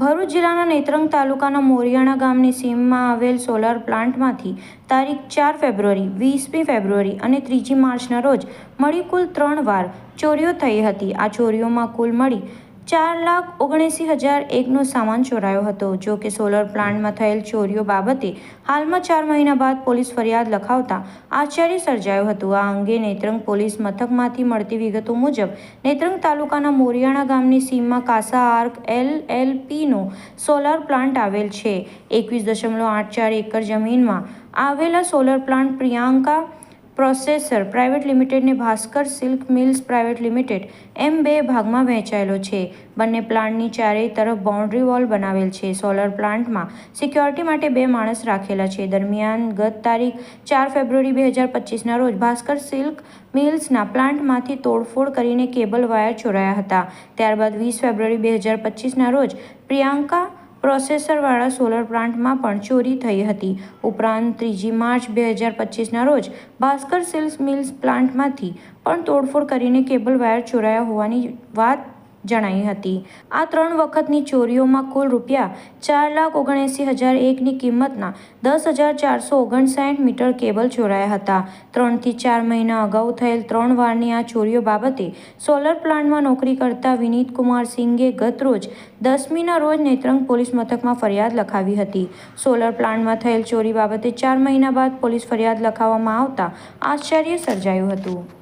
ભરૂચ જિલ્લાના નેત્રંગ તાલુકાના મોરિયાણા ગામની સીમમાં આવેલ સોલાર પ્લાન્ટમાંથી તારીખ ચાર ફેબ્રુઆરી, વીસમી ફેબ્રુઆરી અને ત્રીજી માર્ચના રોજ મળી કુલ ત્રણ વાર ચોરીઓ થઈ હતી. આ ચોરીઓમાં કુલ મળી ચાર લાખ ઓગણએંસી હજાર એકનો સામાન ચોરાયો હતો. જો કે સોલર પ્લાન્ટમાં થયેલ ચોરીઓ બાબતે હાલમાં ચાર મહિના બાદ પોલીસ ફરિયાદ લખાવતા આશ્ચર્ય સર્જાયું હતું. આ અંગે નેત્રંગ પોલીસ મથકમાંથી મળતી વિગતો મુજબ, નેત્રંગ તાલુકાના મોરિયાણા ગામની સીમમાં કાસા આર્ક એલ એલ પીનો સોલર પ્લાન્ટ આવેલ છે. એકવીસ દશમલવ આઠ ચાર એકર જમીનમાં આવેલા solar plant Priyanka processor private લિમિટેડને Bhaskar silk mills private limited એમ બે ભાગમાં વહેંચાયેલો છે. બંને પ્લાન્ટની ચારેય તરફ બાઉન્ડ્રી વોલ બનાવેલ છે. સોલર પ્લાન્ટમાં સિક્યોરિટી માટે બે માણસ રાખેલા છે. દરમિયાન ગત તારીખ ચાર ફેબ્રુઆરી બે હજાર પચીસના રોજ ભાસ્કર સિલ્ક મિલ્સના પ્લાન્ટમાંથી તોડફોડ કરીને કેબલ વાયર ચોરાયા હતા. ત્યારબાદ વીસ ફેબ્રુઆરી બે હજાર પચીસના રોજ પ્રિયાંકા પ્રોસેસરવાળા સોલર પ્લાન્ટમાં પણ ચોરી થઈ હતી. ઉપરાંત ત્રીજી માર્ચ બે હજાર પચીસના રોજ ભાસ્કર સિલ્ક મિલ્સ પ્લાન્ટમાંથી પણ તોડફોડ કરીને કેબલ વાયર ચોરાયા હોવાની વાત જણાઈ હતી. આ ત્રણ વખતની ચોરીઓમાં કુલ રૂપિયા ચાર લાખ ઓગણએંસી હજાર એકની કિંમતના દસ હજાર ચારસો ઓગણસાઠ મીટર કેબલ ચોરાયા હતા. ત્રણથી ચાર મહિના અગાઉ થયેલ ત્રણ વારની આ ચોરીઓ બાબતે સોલર પ્લાન્ટમાં નોકરી કરતા વિનીત કુમાર સિંઘે ગત રોજ દસમીના રોજ નેત્રંગ પોલીસ મથકમાં ફરિયાદ લખાવી હતી. સોલર પ્લાન્ટમાં થયેલ ચોરી બાબતે ચાર મહિના બાદ પોલીસ ફરિયાદ લખાવવામાં આવતા આશ્ચર્ય સર્જાયું હતું.